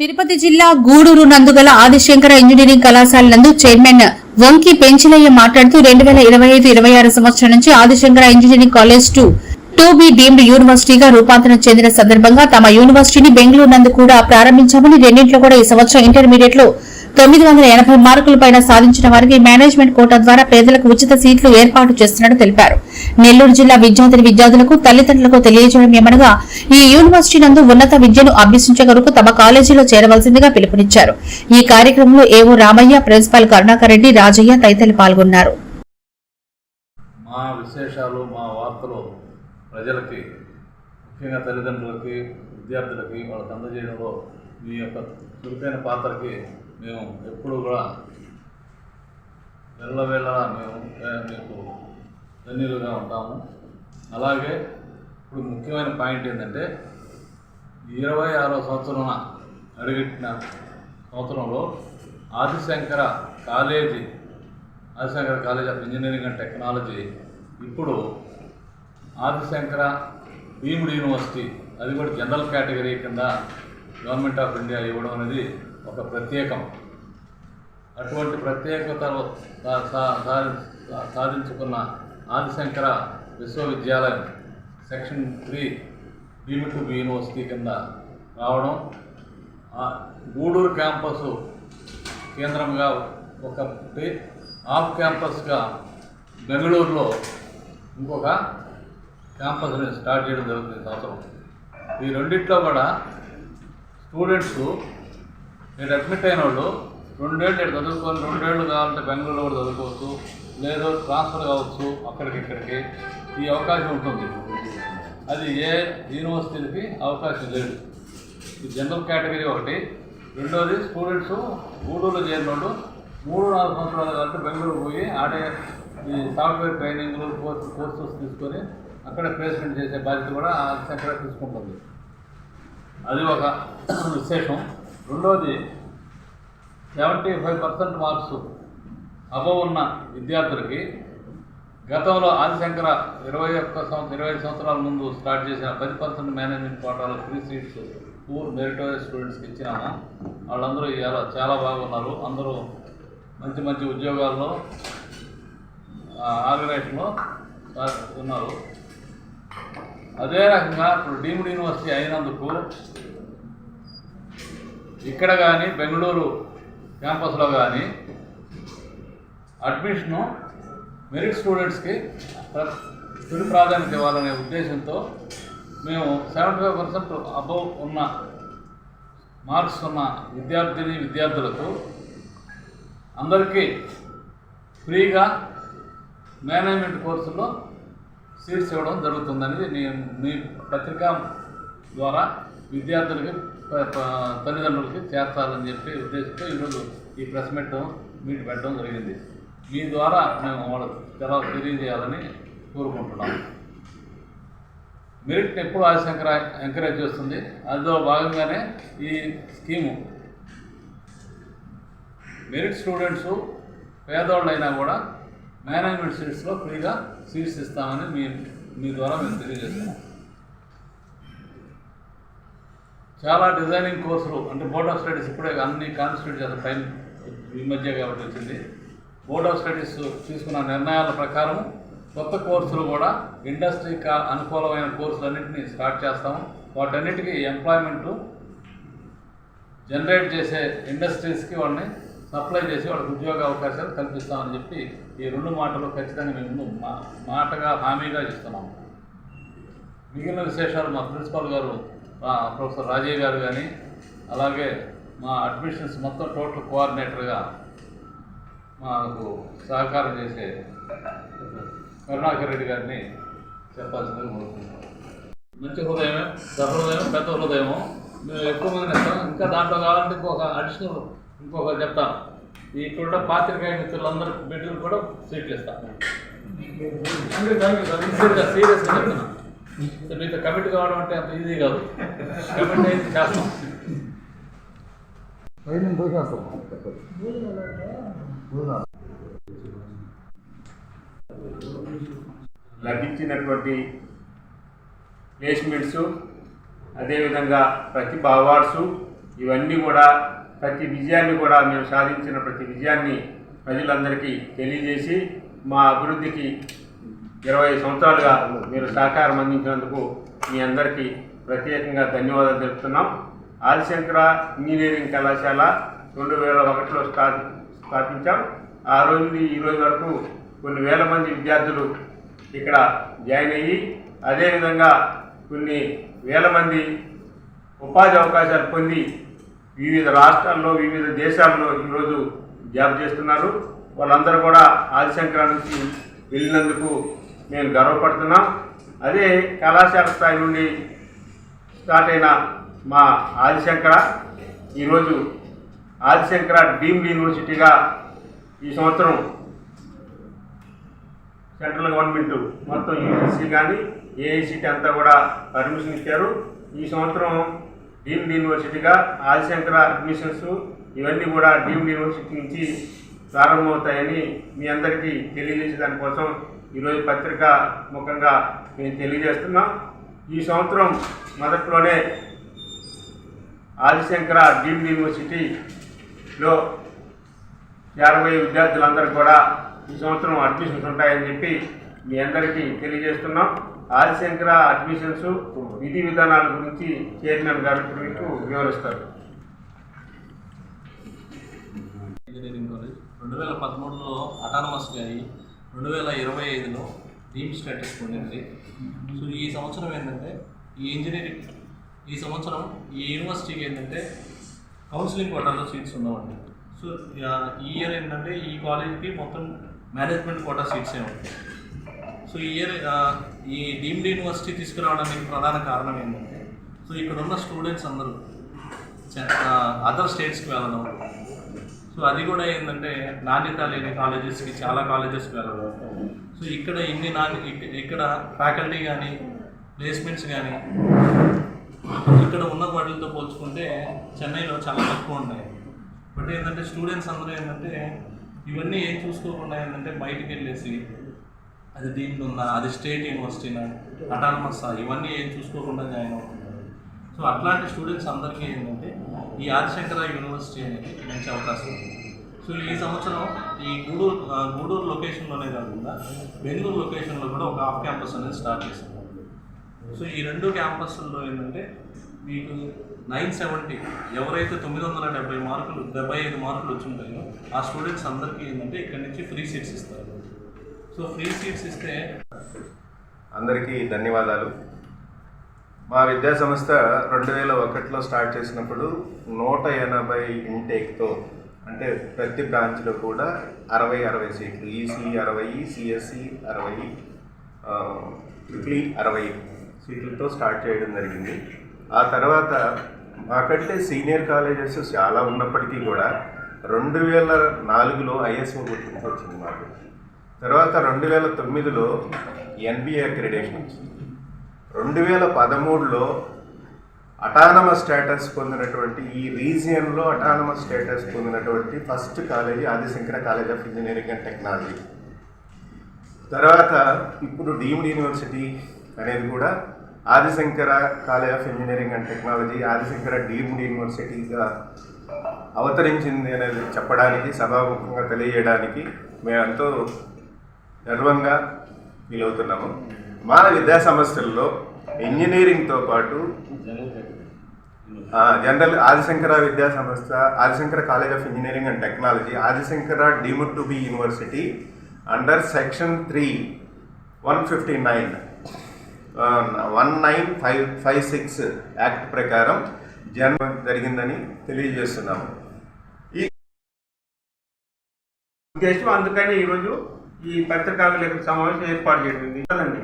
తిరుపతి జిల్లా గూడూరు నందుగల ఆదిశంకర ఇంజనీరింగ్ కళాశాల నందు చైర్మన్ వంకి పెంచిలయ్య మాట్లాడుతూ రెండు వేల ఇరవై ఐదు ఇరవై ఆరు సంవత్సరం నుంచి Adishankara engineering college to to be deemed యూనివర్సిటీగా రూపాంతరం చెందిన సందర్భంగా తమ యూనివర్సిటీని బెంగళూరు నందు కూడా ప్రారంభించామని రెండింటిలో కూడా ఈ సంవత్సరం ఇంటర్మీడియట్లో తొమ్మిది వందల ఎనభై మార్కుల పైన సాధించిన వారికి మేనేజ్మెంట్ కోటా ద్వారా పేదలకు ఉచిత సీట్లు ఏర్పాటు చేస్తున్నట్టు తెలిపారు. నెల్లూరు జిల్లా విద్యార్థిని విద్యార్థులకు తల్లిదండ్రులకు తెలియజేయడం ఏమనగా ఈ యూనివర్సిటీ నందు ఉన్నత విద్యను అభ్యసించే కొరకు తమ కాలేజీలో చేరవలసిందిగా పిలుపునిచ్చారు. ఈ కార్యక్రమంలో ఏవో రామయ్య ప్రిన్సిపాల్ కరుణాకర్ రెడ్డి రాజయ్య తదితరులు పాల్గొన్నారు. మా విశేషాలు మా వార్తలు ప్రజలకి ముఖ్యంగా తల్లిదండ్రులకి విద్యార్థులకి వాళ్ళకి అందజేయడంలో మీ యొక్క చురుకైన పాత్రకి మేము ఎప్పుడు కూడా వెళ్ళవేళ మేము మీకు ధన్యులుగా ఉంటాము. అలాగే ఇప్పుడు ముఖ్యమైన పాయింట్ ఏంటంటే ఇరవై ఆరో సంవత్సరం అడుగెట్టిన సంవత్సరంలో Adishankara college Adishankara college of engineering and technology ఇప్పుడు ఆదిశంకర భీముడు యూనివర్సిటీ అది కూడా జనరల్ కేటగిరీ కింద గవర్నమెంట్ ఆఫ్ ఇండియా ఇవ్వడం అనేది ఒక ప్రత్యేకం. అటువంటి ప్రత్యేకతలు సాధించుకున్న ఆదిశంకర విశ్వవిద్యాలయం సెక్షన్ త్రీ డీమ్డ్ యూనివర్సిటీ కింద రావడం గూడూరు క్యాంపస్ కేంద్రంగా ఒకటి ఆఫ్ క్యాంపస్గా బెంగళూరులో ఇంకొక క్యాంపస్ని స్టార్ట్ చేయడం జరుగుతుంది సంవత్సరం. ఈ రెండిట్లో కూడా స్టూడెంట్స్ మీరు అడ్మిట్ అయిన వాళ్ళు రెండేళ్ళు ఇక్కడ చదువుకొని రెండేళ్ళు కావాలంటే బెంగళూరులో కూడా చదువుకోవచ్చు లేదు ట్రాన్స్ఫర్ కావచ్చు అక్కడికి ఇక్కడికి ఈ అవకాశం ఉంటుంది. అది ఏ యూనివర్సిటీలకి అవకాశం లేదు. ఈ జనరల్ కేటగిరీ ఒకటి. రెండోది స్టూడెంట్స్ గూడూరులో చేరిన వాళ్ళు మూడు నాలుగు సంవత్సరాలు కాబట్టి బెంగళూరు పోయి ఆడే ఈ సాఫ్ట్వేర్ ట్రైనింగ్లు కోర్స్ కోర్సెస్ తీసుకొని అక్కడ ప్లేస్మెంట్ చేసే బాధ్యత కూడా సెంటర్ తీసుకుంటుంది. అది ఒక విశేషం. రెండోది seventy five percent marks above ఉన్న విద్యార్థులకి గతంలో ఆదిశంకర ఇరవై ఒక్క సంవత్సరం ఇరవై ఐదు సంవత్సరాల ముందు స్టార్ట్ చేసిన పది పర్సెంట్ మేనేజ్మెంట్ కోటాలో ఫ్రీ సీట్స్ పూర్ మెరిటోరియస్ స్టూడెంట్స్కి ఇచ్చినాము. వాళ్ళందరూ ఇలా చాలా బాగున్నారు. అందరూ మంచి మంచి ఉద్యోగాల్లో ఆర్గనైజేషన్లో ఉన్నారు. అదే రకంగా ఇప్పుడు డీమ్డ్ యూనివర్సిటీ అయినందుకు ఇక్కడ కానీ బెంగళూరు క్యాంపస్లో కానీ అడ్మిషను మెరిట్ స్టూడెంట్స్కి ప్ర- తొలి ప్రాధాన్యత ఇవ్వాలనే ఉద్దేశంతో మేము సెవెంటీ ఫైవ్ పర్సెంట్ అబవ్ ఉన్న మార్క్స్ ఉన్న విద్యార్థిని విద్యార్థులకు అందరికీ ఫ్రీగా మేనేజ్మెంట్ కోర్సులో సీట్స్ ఇవ్వడం జరుగుతుందని నేను మీ పత్రిక ద్వారా విద్యార్థులకి తల్లిదండ్రులకి చేర్చాలని చెప్పి ఉద్దేశంతో ఈరోజు ఈ ప్రెస్ మీట్ మీట్ పెట్టడం జరిగింది. మీ ద్వారా మేము వాళ్ళకి తెల తెలియజేయాలని కోరుకుంటున్నాం. మెరిట్ ఎప్పుడు ఆశంకర ఎంకరేజ్ చేస్తుంది. అందులో భాగంగానే ఈ స్కీము. మెరిట్ స్టూడెంట్స్ పేదవాళ్ళు అయినా కూడా మేనేజ్మెంట్ సీట్స్లో ఫ్రీగా సీట్స్ ఇస్తామని మీ మీ ద్వారా మేము తెలియజేస్తున్నాం. చాలా డిజైనింగ్ కోర్సులు అంటే బోర్డ్ ఆఫ్ స్టడీస్ ఇప్పుడే అన్ని కాన్స్టిట్యూట్ చేసిన టైం ఈ మధ్య కాబట్టి వచ్చింది. బోర్డ్ ఆఫ్ స్టడీస్ తీసుకున్న నిర్ణయాల ప్రకారం కొత్త కోర్సులు కూడా ఇండస్ట్రీకి అనుకూలమైన కోర్సులన్నింటినీ స్టార్ట్ చేస్తాము వాటన్నిటికీ ఎంప్లాయ్మెంట్ జనరేట్ చేసే ఇండస్ట్రీస్కి వాళ్ళని సప్లై చేసి వాళ్ళకి ఉద్యోగ అవకాశాలు కల్పిస్తామని చెప్పి ఈ రెండు మాటలు ఖచ్చితంగా మేము మా మాటగా హామీగా ఇస్తున్నాము మిగిలిన విశేషాలు మా ప్రిన్సిపాల్ గారు ప్రొఫెసర్ రాజయ్య గారు కానీ అలాగే మా అడ్మిషన్స్ మొత్తం టోటల్ కోఆర్డినేటర్గా మాకు సహకారం చేసే కరుణాకర్ రెడ్డి గారిని చెప్పాల్సిందిగా కోరుకుంటున్నాం. మంచి హృదయమే సహృదయం పెద్ద హృదయము. మేము ఎక్కువ మందిని ఇస్తాం. ఇంకా దాంట్లో కావాలంటే ఇంకొక అడిషనల్ ఇంకొక చెప్తాం. ఈ ఇక్కడ పాత్రికాయ మిత్రులందరూ బిడ్డలు కూడా సీట్లు ఇస్తాం. సీరియస్గా చెప్తున్నా. మీతో కమిట్ కావడం అంటే అంత ఈజీ కాదు. కమిట్ అయితే చేస్తాం. పైన దూకేస్తాం లభించినటువంటి ప్లేస్మెంట్స్ అదేవిధంగా ప్రతిభ అవార్డ్స్ ఇవన్నీ కూడా ప్రతి విజయాన్ని కూడా మేము సాధించిన ప్రతి విజయాన్ని ప్రజలందరికీ తెలియజేసి మా అభివృద్ధికి ఇరవై సంవత్సరాలుగా మీరు సహకారం అందించినందుకు మీ అందరికీ ప్రత్యేకంగా ధన్యవాదాలు తెలుపుతున్నాం. ఆదిశంకర ఇంజనీరింగ్ కళాశాల రెండు వేల ఒకటిలో స్థా స్థాపించాం. ఆ రోజు నుండి ఈ రోజు వరకు కొన్ని వేల మంది విద్యార్థులు ఇక్కడ జాయిన్ అయ్యి అదేవిధంగా కొన్ని వేల మంది ఉపాధి అవకాశాలు పొంది వివిధ రాష్ట్రాల్లో వివిధ దేశాల్లో ఈరోజు జాబ్ చేస్తున్నారు. వాళ్ళందరూ కూడా ఆదిశంకర నుంచి వెళ్ళినందుకు మేము గర్వపడుతున్నాం. అదే కళాశాల స్థాయి నుండి స్టార్ట్ అయిన మా ఆదిశంకర ఈరోజు ఆదిశంకర డీమ్డ్ యూనివర్సిటీగా ఈ సంవత్సరం సెంట్రల్ గవర్నమెంట్ మొత్తం యూనివర్సిటీ కానీ ఏఐసిటీ అంతా కూడా పర్మిషన్ ఇచ్చారు. ఈ సంవత్సరం డీమ్డ్ యూనివర్సిటీగా ఆదిశంకర అడ్మిషన్స్ ఇవన్నీ కూడా డీమ్డ్ యూనివర్సిటీ నుంచి ప్రారంభమవుతాయని మీ అందరికీ తెలియజేసే దానికోసం ఈరోజు పత్రిక ముఖంగా మేము తెలియజేస్తున్నాం ఈ సంవత్సరం మొదట్లోనే ఆదిశంకర డీమ్డ్ యూనివర్సిటీలో యాభై విద్యార్థులందరూ కూడా ఈ సంవత్సరం అడ్మిషన్స్ ఉంటాయని చెప్పి మీ అందరికీ తెలియజేస్తున్నాం. ఆదిశంకర అడ్మిషన్స్ విధి విధానాల గురించి చైర్మన్ గారు మీకు వివరిస్తారు. Engineering college. రెండు వేల పదమూడులో అటానమస్గా అయ్యి రెండు వేల ఇరవై ఐదులో డీమ్ స్టేటస్ పొందింది. సో ఈ సంవత్సరం ఏంటంటే ఈ ఇంజనీరింగ్ ఈ సంవత్సరం ఈ యూనివర్సిటీకి ఏంటంటే కౌన్సిలింగ్ కోటాలో సీట్స్ ఉన్నామండి సో ఈ ఇయర్ ఏంటంటే ఈ కాలేజ్కి మొత్తం మేనేజ్మెంట్ కోటా సీట్సే ఉంటాయి. సో ఈ ఇయర్ ఈ డీమ్డ్ యూనివర్సిటీ తీసుకురావడానికి ప్రధాన కారణం ఏంటంటే సో ఇక్కడ ఉన్న స్టూడెంట్స్ అందరూ అదర్ స్టేట్స్కి వెళ్ళడం సో అది కూడా ఏంటంటే నాణ్యత లేని కాలేజెస్కి చాలా కాలేజెస్ వెళ్ళడం సో ఇక్కడ ఇన్ని నాణ్య ఇక్కడ ఫ్యాకల్టీ కానీ ప్లేస్మెంట్స్ కానీ ఇక్కడ ఉన్న వాటితో పోల్చుకుంటే చెన్నైలో చాలా తక్కువ ఉన్నాయి. బట్ ఏంటంటే స్టూడెంట్స్ అందరూ ఏంటంటే ఇవన్నీ ఏం చూసుకోకుండా ఏంటంటే బయటికి వెళ్ళేసి అది దీంట్లో ఉందా అది స్టేట్ యూనివర్సిటీనా అటానమస్ ఇవన్నీ ఏం చూసుకోకుండా జాయిన్ అవుతుంది సో అట్లాంటి స్టూడెంట్స్ అందరికీ ఏంటంటే ఈ ఆదిశంకర యూనివర్సిటీ అనేది మంచి అవకాశం. ఉంది సో ఈ సంవత్సరం ఈ గూడూరు గూడూరు లొకేషన్లోనే కాకుండా బెంగళూరు లొకేషన్లో కూడా ఒక హాఫ్ క్యాంపస్ అనేది స్టార్ట్ చేస్తాం సో ఈ రెండు క్యాంపస్లో ఏంటంటే మీకు నైన్ సెవెంటీ ఎవరైతే తొమ్మిది వందల డెబ్బై మార్కులు డెబ్బై ఐదు మార్కులు వచ్చి ఉంటాయో ఆ స్టూడెంట్స్ అందరికీ ఏంటంటే ఇక్కడ నుంచి ఫ్రీ సీట్స్ ఇస్తారు. సో ఫ్రీ సీట్స్ ఇస్తే అందరికీ ధన్యవాదాలు. మా విద్యా సంస్థ రెండు వేల ఒకటిలో స్టార్ట్ చేసినప్పుడు నూట ఎనభై ఇంటేక్తో అంటే ప్రతి బ్రాంచ్లో కూడా అరవై అరవై సీట్లు ఈసీ అరవై సిఎస్సి అరవై ట్రిపుల్ అరవై సీట్లతో స్టార్ట్ చేయడం జరిగింది. ఆ తర్వాత మాకంటే సీనియర్ కాలేజెస్ చాలా ఉన్నప్పటికీ కూడా రెండు వేల నాలుగులో ఐఎస్ఓ గుర్తింపు వచ్చింది మాకు. తర్వాత రెండు వేల తొమ్మిదిలో ఎన్బిఏ అక్రిడేషన్ వచ్చింది. రెండు వేల పదమూడులో అటానమస్ స్టేటస్ పొందినటువంటి ఈ రీజియన్లో అటానమస్ స్టేటస్ పొందినటువంటి first college Adishankara college of engineering and technology తర్వాత ఇప్పుడు డీమ్డ్ యూనివర్సిటీ అనేది కూడా Adishankara college of engineering and technology Adishankara deemed యూనివర్సిటీగా అవతరించింది అనేది చెప్పడానికి సభాముఖంగా తెలియజేయడానికి మేమెంతో గర్వంగా ఫీల్ అవుతున్నాము మన విద్యా సంస్థల్లో ఇంజనీరింగ్తో పాటు జనరల్ ఆదిశంకర విద్యా సంస్థ Adishankara college of engineering and technology Adishankara deemed to be university under section three one fifty nine. One nine five five six act ప్రకారం జన్మ జరిగిందని తెలియజేస్తున్నాము. ఈ ఉద్దేశం అందుకని ఈరోజు ఈ పత్రికా సమావేశం ఏర్పాటు చేయడం కదండి